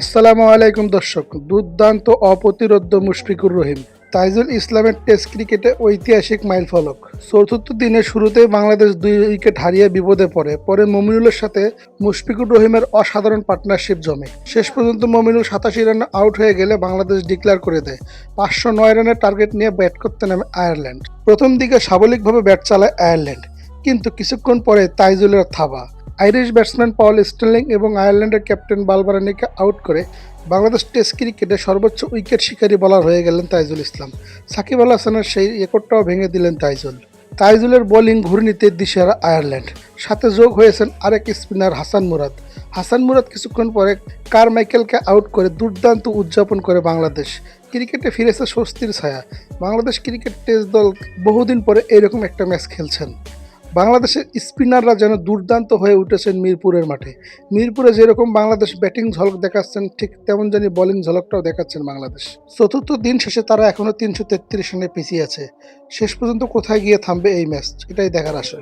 আসসালামু আলাইকুম দর্শক, দুর্দান্ত অপ্রতিরোধ্য মুশফিকুর রহিম। তাইজুল ইসলামের টেস্ট ক্রিকেটে ঐতিহাসিক মাইল ফলক। চতুর্থ দিনের শুরুতেই বাংলাদেশ দুই উইকেট হারিয়ে বিপদে পড়ে, পরে মমিনুলের সাথে মুশফিকুর রহিমের অসাধারণ পার্টনারশিপ জমে। শেষ পর্যন্ত মমিনুল সাতাশি রানে আউট হয়ে গেলে বাংলাদেশ ডিক্লেয়ার করে দেয়। পাঁচশো নয় রানের টার্গেট নিয়ে ব্যাট করতে নামে আয়ারল্যান্ড। প্রথম দিকে স্বাভাবিকভাবে ব্যাট চালায় আয়ারল্যান্ড, কিন্তু কিছুক্ষণ পরে তাইজুলের থাবা। আইরিশ ব্যাটসম্যান পল স্টেলিং এবং আয়ারল্যান্ডের ক্যাপ্টেন বালবারানিকে আউট করে বাংলাদেশ টেস্ট ক্রিকেটে সর্বোচ্চ উইকেট শিকারী বলার হয়ে গেলেন তাইজুল ইসলাম। সাকিব আল হাসানের সেই রেকর্ডটাও ভেঙে দিলেন তাইজুল। তাইজুলের বোলিং ঘূর্ণিতে দিশেহারা আয়ারল্যান্ড। সাথে যোগ হয়েছেন আরেক স্পিনার হাসান মুরাদ। হাসান মুরাদ কিছুক্ষণ পরে কার মাইকেলকে আউট করে দুর্দান্ত উদযাপন করে বাংলাদেশ। ক্রিকেটে ফিরেছে স্বস্তির ছায়া। বাংলাদেশ ক্রিকেট টেস্ট দল বহুদিন পরে এরকম একটা ম্যাচ খেলছেন। বাংলাদেশের স্পিনাররা যেন দুর্দান্ত হয়ে উঠেছেন মিরপুরের মাঠে। মিরপুরে যেরকম বাংলাদেশ ব্যাটিং ঝলক দেখাচ্ছেন, ঠিক তেমন জানি বোলিং ঝলকটাও দেখাচ্ছেন বাংলাদেশ। চতুর্থ দিন শেষে তারা এখনও তিনশো তেত্রিশ রানে পিছিয়ে আছে। শেষ পর্যন্ত কোথায় গিয়ে থামবে এই ম্যাচ? এটাই দেখার আশা